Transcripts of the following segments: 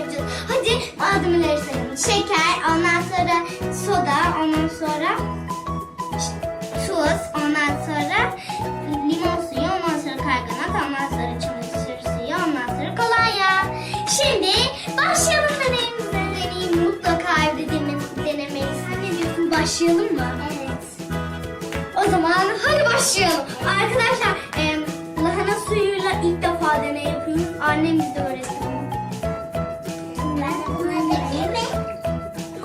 yapacağız. Hadi malzemeleri sayalım. Şeker, ondan sonra soda, ondan sonra tuz, ondan sonra limon suyu, ondan sonra karbonat, ondan sonra çamaşır suyu, ondan sonra kolonya. Şimdi başlayalım deneyimize. Deneyim mutlaka evde dene- denemelisin. Ne diyorsun? Başlayalım mı? Evet. O zaman hadi başlayalım. Arkadaşlar em, lahana suyuyla ilk defa deney yapıyoruz. Annem bize öğretti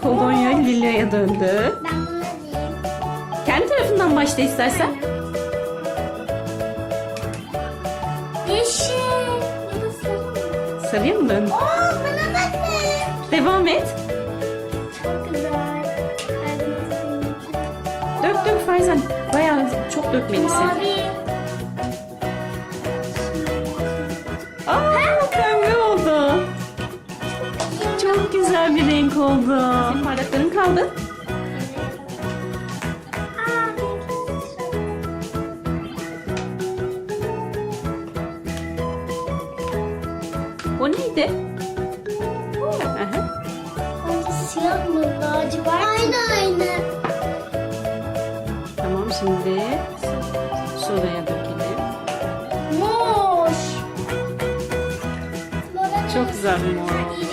Kolonya Lilya'ya döndü. Ben bunu deneyeyim. Kendi tarafından başla istersen. Yeşil. Ya da sarı. Sarıya mı döndü? Oo bana bakın. Devam et. Çok güzel. Karbonat Dök dök Farzan. Bayağı çok dökmelisin. Mavi. Güzel bir renk oldu. Senin bardakların kaldı. O neydi? Aha. Siyah mı? Lacivert Aynı aynı. Tamam şimdi sodaya dökelim. Mor. Çok güzel mor.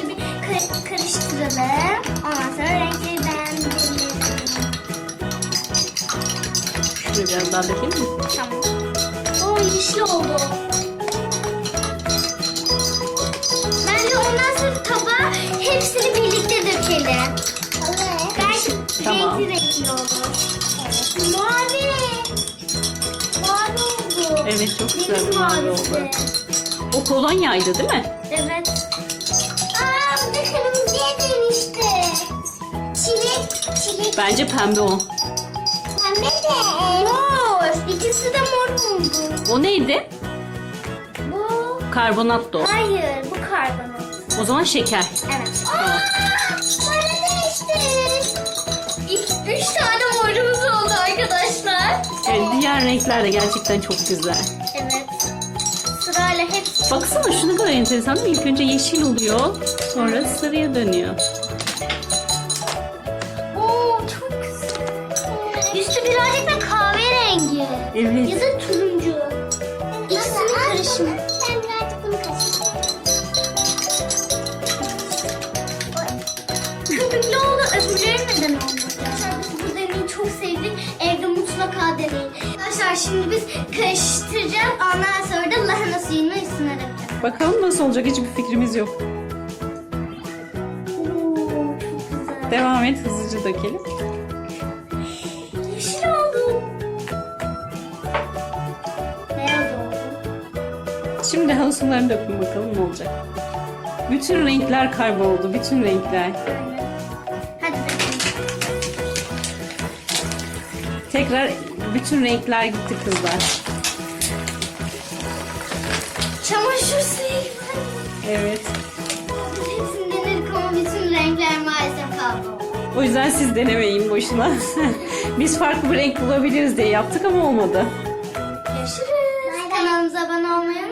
Karıştıralım. Ondan sonra renkleri beğendirelim. Şuraya biraz daha dökelim mi? Tamam. Oo yeşil oldu. Bence ondan sonra tabağa hepsini birlikte dökelim. Evet. Belki Tamam. renkli renkli olur. Mavi. Mavi oldu. Evet çok güzel bir mavi oldu. O kolonyaydı değil mi? Evet. Çilek. Bence pembe o. Pembe de. Mor. İkisi de mor oldu. O neydi? Bu. Karbonatto. Hayır bu karbonat. O zaman şeker. Evet. Aa, değişti. İlk üç tane morumuz oldu arkadaşlar. Evet, diğer renkler de gerçekten çok güzel. Evet. Sırayla hepsi. Baksana şu ne kadar enteresan değil mi? İlk önce yeşil oluyor. Sonra sarıya dönüyor. Evet. Ya da turuncu. İkisinin karışımı. Ben birazcık bunu karıştırayım. Köpüklü oldu. Öbürleri neden biz bu deneyi çok sevdik. Evde mutlaka deneyin. Arkadaşlar şimdi biz karıştıracağız. Ondan sonra da lahana suyunu üstüne dökeceğiz. Bakalım nasıl olacak hiçbir fikrimiz yok. Oo çok güzel. Devam et hızlıca dökelim. Şimdi halı sularını dökün bakalım ne olacak. Bütün renkler kayboldu. Bütün renkler. Hadi. Tekrar bütün renkler gitti kızlar. Çamaşır suyu. Evet. Hepsini denedik ama bütün renkler maalesef kayboldu. O yüzden siz denemeyin boşuna. Biz farklı bir renk bulabiliriz diye yaptık ama olmadı. Görüşürüz. Kanalımıza abone olmayı